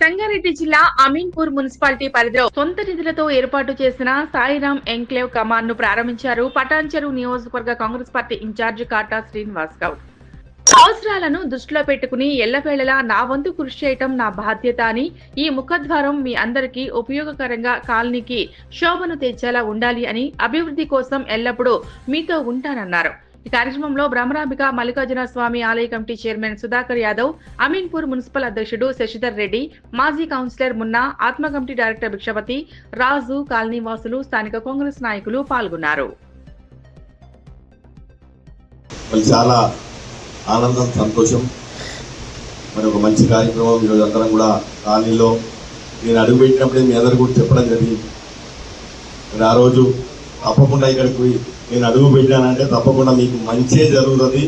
సంగారెడ్డి జిల్లా అమీన్పూర్ మున్సిపాలిటీ పరిధిలో సొంత నిధులతో ఏర్పాటు చేసిన సాయిరాం ఎంక్లేవ్ కమాన్ను ప్రారంభించారు పటాన్చెరు నియోజకవర్గ Congress party incharge Kata Srinivas Goud. అవసరాలను దృష్టిలో పెట్టుకుని ఎల్లవేళలా నా వంతు కృషి చేయటం నా బాధ్యత అని ఈ ముఖద్వారం మీ అందరికీ ఉపయోగకరంగా కాలనీకి శోభను తెచ్చేలా ఉండాలి అని అభివృద్ధి కోసం ఎల్లప్పుడూ మీతో ఉంటానన్నారు. ఈ కార్యక్రమంలో బ్రహ్మరాంబిక మల్లికార్జున స్వామి ఆలయ committee chairman Sudhakar Yadav Ameenpur municipal అధ్యక్షుడు శశిధర్ రెడ్డి మాజీ councillor Munna ATMA committee director Bhikshapati Raju colony వాసులు స్థానిక కాంగ్రెస్ నాయకులు పాల్గొన్నారు. చాలా ఆనందం సంతోషం. మరి ఒక మంచి కార్యక్రమం ఈరోజు అందరం కూడా కాలనీలో నేను అడుగుపెట్టినప్పుడే మీ అందరు కూడా చెప్పడం జరిగింది. మరి ఆ రోజు తప్పకుండా ఇక్కడికి పోయి నేను అడుగు పెట్టానంటే తప్పకుండా మీకు మంచే జరుగుతుంది.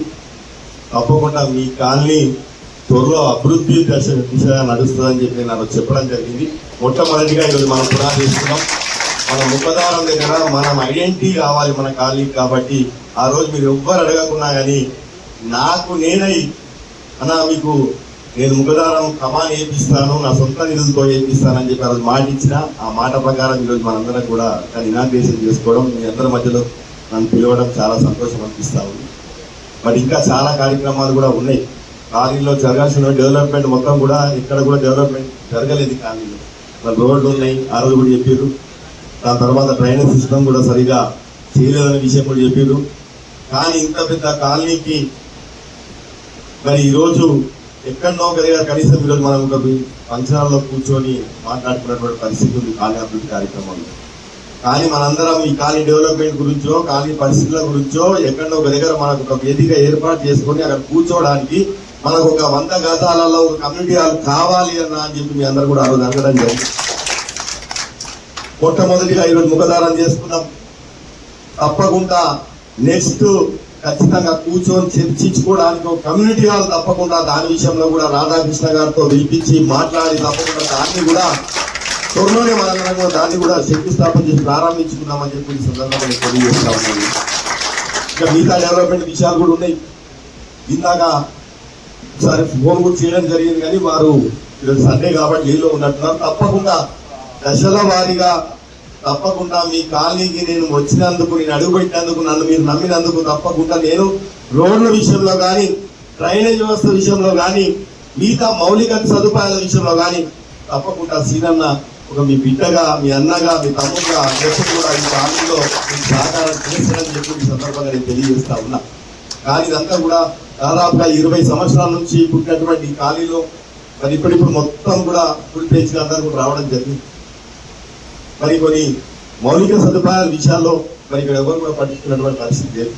తప్పకుండా మీ కాలనీ త్వరలో అభివృద్ధి దశ దిశగా నడుస్తుందని చెప్పి నేను ఆ చెప్పడం జరిగింది. మొట్టమొదటిగా ఈరోజు మనం పునా తీసుకున్నాం మన ముఖదారం దగ్గర మనం ఐడెంటిటీ కావాలి మన కాలనీకి కాబట్టి ఆ రోజు మీరు ఎవ్వరు అడగకున్నా కానీ నాకు నేనై అన్న మీకు నేను ముఖదారం కమాన్ వేపిస్తాను నా సొంత నిధులతో వేపిస్తానని చెప్పి ఆ రోజు మాట ఇచ్చిన ఆ మాట ప్రకారం ఈరోజు మనందరం కూడా దాన్ని ఇనాగ్రేషన్ చేసుకోవడం మీ అందరి మధ్యలో నన్ను పిలవడం చాలా సంతోషం అనిపిస్తూ ఉంది. మరి ఇంకా చాలా కార్యక్రమాలు కూడా ఉన్నాయి. కాలనీలో జరగాల్సిన డెవలప్మెంట్ మొత్తం కూడా ఇక్కడ కూడా డెవలప్మెంట్ జరగలేదు కాలనీలో. మరి రోడ్లు ఉన్నాయి ఆ రోజు కూడా చెప్పారు దాని తర్వాత డ్రైనేజ్ సిస్టమ్ కూడా సరిగా చేయలేదనే విషయం కూడా చెప్పారు కానీ ఇంత పెద్ద కాలనీకి మరి ఈరోజు ఎక్కడనో ఒక దగ్గర కనీసం ఈరోజు మనం ఒక ఫంక్షన్లో కూర్చొని మాట్లాడుకున్నటువంటి పరిస్థితి ఉంది కాలనీ అభివృద్ధి కార్యక్రమంలో కానీ మనందరం ఈ కాలనీ డెవలప్మెంట్ గురించో కాలనీ పరిస్థితుల గురించో ఎక్కడో ఒక దగ్గర మనకు ఒక వేదిక ఏర్పాటు చేసుకొని అక్కడ కూర్చోవడానికి మనకు ఒక వంద గతాలలో ఒక కమ్యూనిటీ హాల్ కావాలి అన్న అని చెప్పి మీ అందరు కూడా ఆ రోజు అనడం జరిగింది. మొట్టమొదటిగా ఈరోజు ముఖదారం చేసుకున్నాం తప్పకుండా నెక్స్ట్ ఖచ్చితంగా కూర్చొని చర్చించుకోవడానికి ఒక కమ్యూనిటీ హాల్ తప్పకుండా దాని విషయంలో కూడా రాధాకృష్ణ గారితో పిలిపించి మాట్లాడి తప్పకుండా దాన్ని కూడా త్వరలోనే మనకు దాన్ని కూడా శంకుస్థాపన చేసి ప్రారంభించుకున్నామని చెప్పి ఈ సందర్భంగా తెలియజేస్తా ఉన్నాను. ఇంకా మిగతా డెవలప్మెంట్ విషయాలు కూడా ఉన్నాయి. ఇందాక ఒకసారి ఫోన్ కూడా చేయడం జరిగింది కానీ వారు ఈరోజు సండే కాబట్టి జైల్లో ఉన్నట్టున్నారు. తప్పకుండా దశల వారీగా తప్పకుండా మీ కాలనీకి నేను వచ్చినందుకు నేను అడుగుపెట్టినందుకు నన్ను మీరు నమ్మినందుకు తప్పకుండా నేను రోడ్ల విషయంలో కానీ డ్రైనేజ్ వ్యవస్థ విషయంలో కానీ మిగతా మౌలిక సదుపాయాల విషయంలో కానీ తప్పకుండా సీనన్న ఒక మీ బిడ్డగా మీ అన్నగా మీ తమ్ముడుగా ఎప్పుడు కూడా ఈ కాలనీలో మీకు సహకారం చేస్తానని చెప్పి ఈ సందర్భంగా నేను తెలియజేస్తా ఉన్నా. కానీ ఇదంతా కూడా దాదాపుగా ఇరవై సంవత్సరాల నుంచి పుట్టినటువంటి ఈ మరి ఇప్పుడిప్పుడు మొత్తం కూడా ఫుల్ పేజ్గా అందరూ కూడా రావడం జరిగింది. మరి కొన్ని మౌలిక సదుపాయాల విషయాల్లో మరి ఇక్కడ ఎవరు కూడా పట్టించుకున్నటువంటి పరిస్థితి లేదు.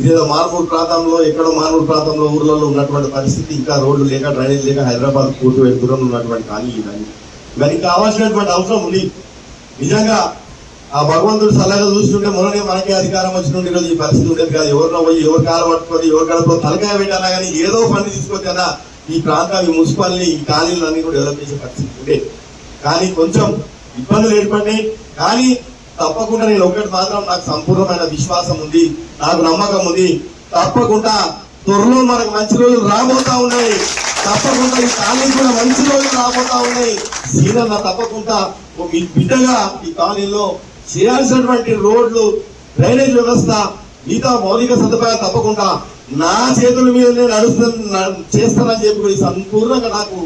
ఇదేదో మారుమూరు ప్రాంతంలో ఎక్కడో మారుమూరు ప్రాంతంలో ఊర్లలో ఉన్నటువంటి పరిస్థితి ఇంకా రోడ్లు లేక డ్రైనేజ్ లేక హైదరాబాద్ కోర్టు దూరంలో ఉన్నటువంటి ఖాళీ ఇవన్నీ. మరి కావాల్సినటువంటి అవసరం ఉంది. నిజంగా ఆ భగవంతుడు సలహా చూస్తుంటే మొన్ననే మనకే అధికారం వచ్చిన ఈరోజు ఈ పరిస్థితి ఉండేది కాదు. ఎవరినో పోయి ఎవరి కాలు పట్టుకొని ఎవరి కడపలో తలకాయ పెట్టాలా కానీ ఏదో పని తీసుకొచ్చానా ఈ ప్రాంతం ఈ మున్సిపాలిటీ ఈ కాలనీలు అన్ని కూడా డెవలప్ చేసే పరిస్థితి ఉండే. కానీ కొంచెం ఇబ్బందులు ఏర్పడినాయి. కానీ తప్పకుండా నేను ఒకటి మాత్రం నాకు సంపూర్ణమైన విశ్వాసం ఉంది నాకు నమ్మకం ఉంది. తప్పకుండా త్వరలో మనకు మంచి రోజులు రాబోతా ఉన్నాయి. తప్పకుండా ఈ కాలేజీ కూడా మంచి రోజులు రాబోతా ఉన్నాయి. సీనన్న తప్పకుండా మీ బిడ్డగా ఈ కాలనీలో చేయాల్సినటువంటి రోడ్లు డ్రైనేజ్ వ్యవస్థ మిగతా మౌలిక సదుపాయాలు తప్పకుండా నా చేతుల మీద నేను నడుస్తున్నా చేస్తానని చెప్పి సంపూర్ణంగా నాకు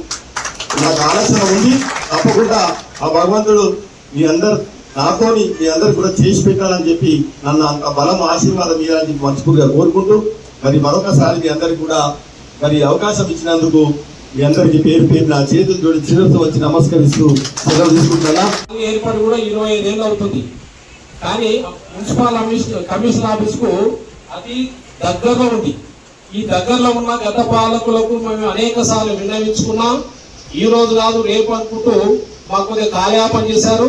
నాకు ఆలోచన ఉంది. తప్పకుండా ఆ భగవంతుడు మీ అందరు నాతోని మీ అందరు కూడా చేసి పెట్టాలని చెప్పి నన్ను అంత బలం ఆశీర్వాదం ఇవ్వాలని చెప్పి మనస్ఫూర్తిగా కోరుకుంటూ మరి మరొకసారి మీ అందరికి కూడా మరి అవకాశం ఇచ్చినందుకు మీ అందరికీ పేరు పేరు నా చేతులు జోడి చిరస్సు వచ్చి నమస్కరిస్తూ సెలవు తీసుకుంటున్నా. ఏర్పాటు కూడా ఇరవై ఐదేళ్ళు అవుతుంది. కానీ మున్సిపల్ కమిషన్ కమిషన్ ఆఫీస్కు అతి దగ్గరలో ఉంది. ఈ దగ్గరలో ఉన్న గత పాలకులకు మేము అనేక సార్లు విన్నవించుకున్నాం. ఈ రోజు కాదు రేపు అనుకుంటూ మాకు కొద్దిగా కాలయాపన చేశారు.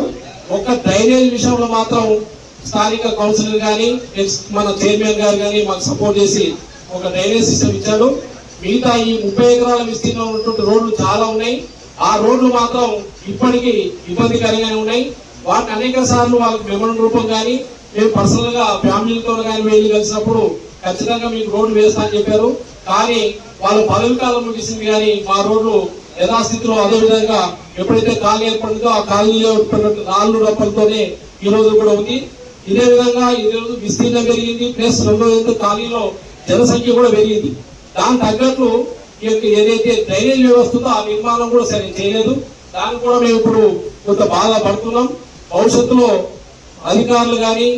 ఒక డ్రైనేజ్ విషయంలో మాత్రం స్థానిక కౌన్సిలర్ కానీ మన చైర్మన్ గారు కానీ మాకు సపోర్ట్ చేసి ఒక డ్రైనేజ్ సిస్టమ్ ఇచ్చాడు మిగతా ఈ ముప్పై ఎకరాల విస్తీర్ణం ఉన్నటువంటి రోడ్లు చాలా ఉన్నాయి. ఆ రోడ్లు మాత్రం ఇప్పటికీ ఇబ్బందికరంగానే ఉన్నాయి. వాటిని అనేక సార్లు వాళ్ళకి మెమరం రూపం కానీ మేము పర్సనల్గా ఫ్యామిలీతో కానీ వెళ్ళి కలిసినప్పుడు ఖచ్చితంగా మీకు రోడ్లు వేస్తా అని చెప్పారు. కానీ వాళ్ళు పదవి కాలం ముగిసింది కానీ మా రోడ్లు యథాస్థితిలో అదే విధంగా ఎప్పుడైతే ఖాళీ ఏర్పడిందో ఆ కాలనీలో ఏర్పడిన రాళ్ళు రప్పలతోనే ఈ రోజు కూడా ఉంది. ఇదే విధంగా ఈ రోజు విస్తీర్ణం పెరిగింది. ప్లస్ రెండో ఖాళీలో జనసంఖ్య కూడా పెరిగింది. దానికి తగ్గట్లు ఈ యొక్క ఏదైతే డ్రైనేజ్ వ్యవస్థ ఉందో ఆ నిర్మాణం కూడా సరే చేయలేదు. దానికి కూడా మేము ఇప్పుడు కొంత బాధపడుతున్నాం భవిష్యత్తులో అధికారులు కానీ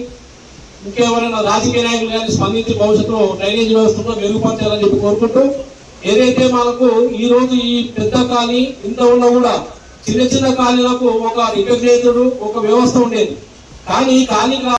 ఇంకేమైనా రాజకీయ నాయకులు కానీ స్పందించి భవిష్యత్తులో డ్రైనేజ్ వ్యవస్థను మెరుగుపరచాలని చెప్పి కోరుకుంటూ ఏదైతే మనకు ఈ రోజు ఈ పెద్ద కాలనీ ఇంత ఉన్నా కూడా చిన్న చిన్న కాలనీలకు ఒక రికగ్నైజ్డ్ ఒక వ్యవస్థ ఉండేది. కానీ ఈ